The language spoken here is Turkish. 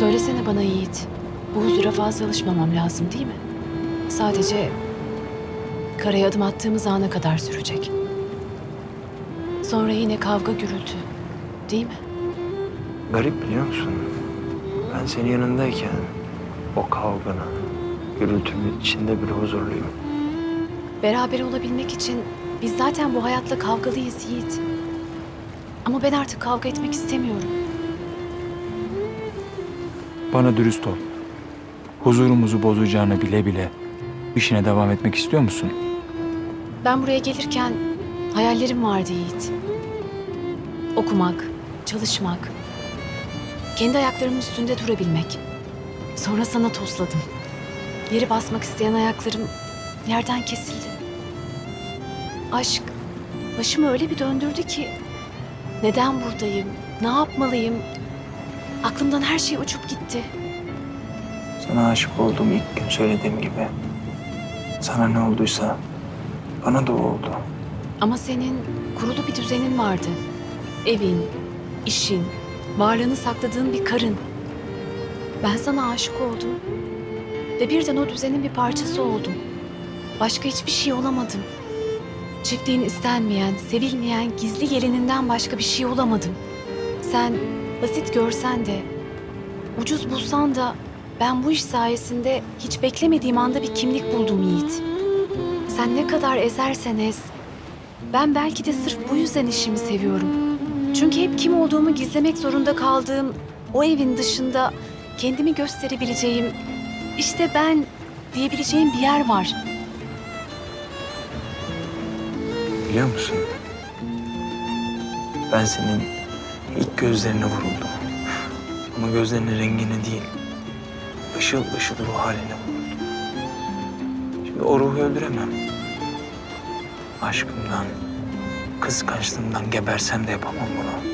Söylesene bana Yiğit. Bu huzura fazla alışmamam lazım değil mi? Sadece karaya adım attığımız ana kadar sürecek. Sonra yine kavga gürültü. Değil mi? Garip biliyor musun? Ben senin yanındayken o kavganın, gürültünün içinde bile huzurluyum. Beraber olabilmek için biz zaten bu hayatla kavgalıyız Yiğit. Ama ben artık kavga etmek istemiyorum. Bana dürüst ol. Huzurumuzu bozacağını bile bile işine devam etmek istiyor musun? Ben buraya gelirken hayallerim vardı Yiğit. Okumak, çalışmak, kendi ayaklarımın üstünde durabilmek. Sonra sana tosladım. Yeri basmak isteyen ayaklarım yerden kesildi. Aşk başımı öyle bir döndürdü ki neden buradayım, ne yapmalıyım? Aklımdan her şey uçup gitti. Sana aşık olduğum ilk gün söylediğim gibi. Sana ne olduysa bana da o oldu. Ama senin kurulu bir düzenin vardı. Evin, işin, varlığını sakladığın bir karın. Ben sana aşık oldum. Ve birden o düzenin bir parçası oldum. Başka hiçbir şey olamadım. Çiftliğin istenmeyen, sevilmeyen, gizli gelininden başka bir şey olamadım. Sen basit görsen de, ucuz bulsan da ben bu iş sayesinde hiç beklemediğim anda bir kimlik buldum Yiğit. Sen ne kadar ezersen ez, ben belki de sırf bu yüzden işimi seviyorum. Çünkü hep kim olduğumu gizlemek zorunda kaldığım o evin dışında kendimi gösterebileceğim, işte ben diyebileceğim bir yer var. Biliyor musun? Ben senin ilk gözlerine vuruldum. Ama gözlerinin rengine değil, ışıl ışıl ruh haline vuruldum. Şimdi o ruhu öldüremem. Aşkımdan, kıskançlığımdan gebersem de yapamam bunu.